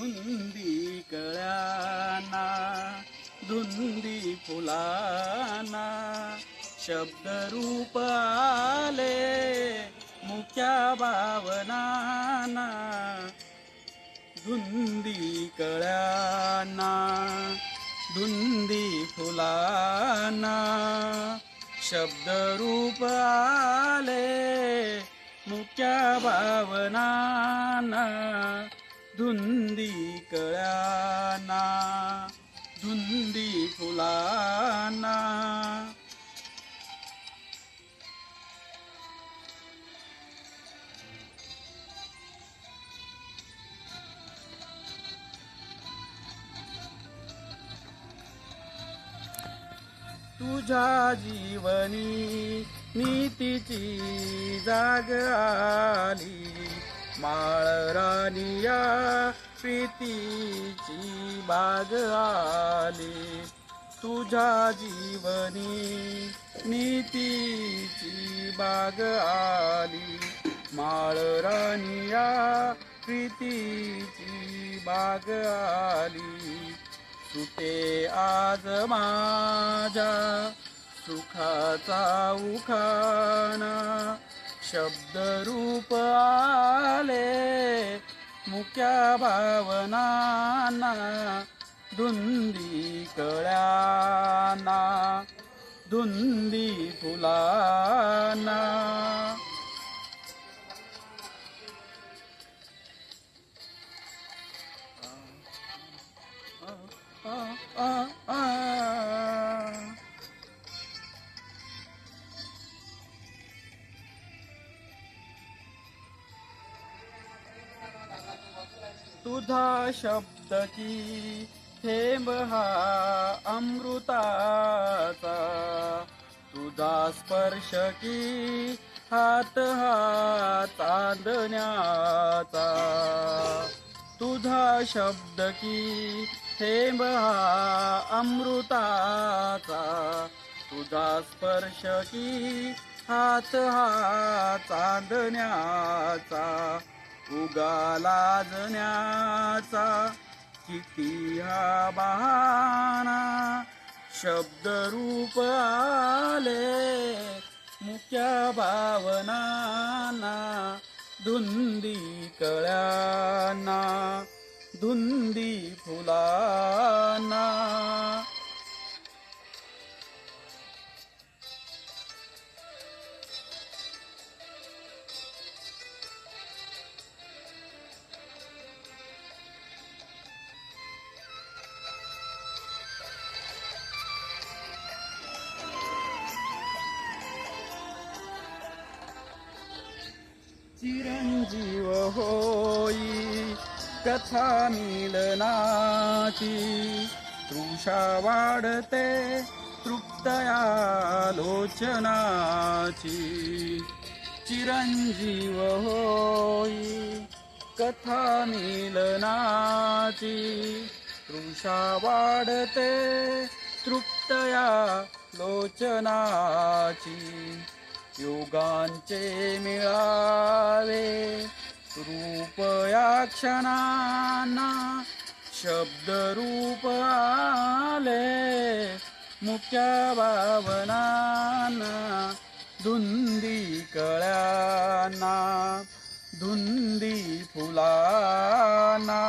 धुंदी कळ्याना धुंदी फुलाना शब्द रूप आले मुख्या भावनाना. धुंदी कळ्याना धुंदी फुलाना शब्द रूप आले मुख्या भावनाना. धुंदी कळ्याना धुंदी फुलाना. तुझ्या जीवनी नीतीची जाग आली. माळरानिया प्रीतीची बाग आली. तुझ्या जीवनी नीतीची बाग आली. माळरानिया प्रीतीची बाग आली. सुटे आज माझ्या सुखाचा उखाना शब्द रूप आले. मुख्या भावनाना धुंदी कळ्याना धुंदी फुलाना. तुझा शब्द की थेंब हा अमृताचा. तुझा स्पर्श की हात हा चांदण्याचा. तुझा शब्द की थेंब हा अमृताचा. तुझा स्पर्श की हात हा चांदण्याचा. उगा लाजण्याचा किती हा बहाना. शब्द रूप आले मुख्या भावनाना. धुंदी कळ्याना धुंदी फुला चिरंजीव होई कथा मिलनाची. तृषा वाढते तृप्तया लोचनाची चिरंजीव होई कथा मिलनाची. तृषा वाढते तृप्तया लोचनाची योगांचे मिळावे. रूपया क्षणांना शब्द रूप आले. मुख्य भावनांना धुंदी कळ्यांना धुंदी फुलांना.